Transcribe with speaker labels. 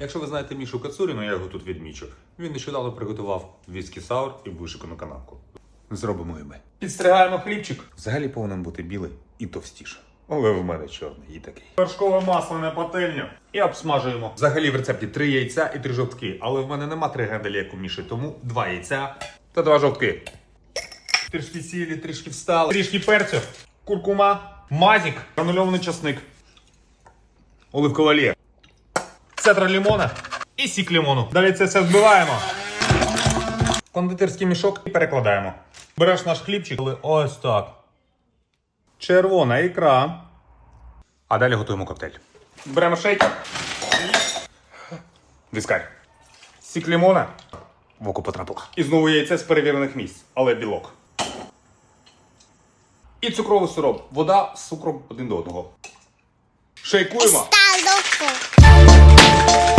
Speaker 1: Якщо ви знаєте Мішу Кацуріну, я його тут відмічу. Він нещодавно приготував віскі саур і вишикану канапку. Зробимо і ми. Підстригаємо хлібчик. Взагалі повинен бути білий і товстіше. Але в мене чорний і такий. Вершкове масло на пательню і обсмажуємо. Взагалі в рецепті три яйця і три жовтки. Але в мене нема три генделі, як у Міші, тому два яйця та два жовтки. Трішки сілі, трішки встали. Трішки перцю, куркума, мазік, гранульований часник, оливкова олія, цедра лимона і сік лимону. Далі це все збиваємо. Кондитерський мішок і перекладаємо. Береш наш хлібчик, але ось так. Червона ікра. А далі готуємо коктейль. Беремо шейкер. Віскарь. Сік лимона. В око потрапило. І знову яйце з перевірених місць, але білок. І цукровий сироп. Вода з цукром один до одного. Шейкуємо.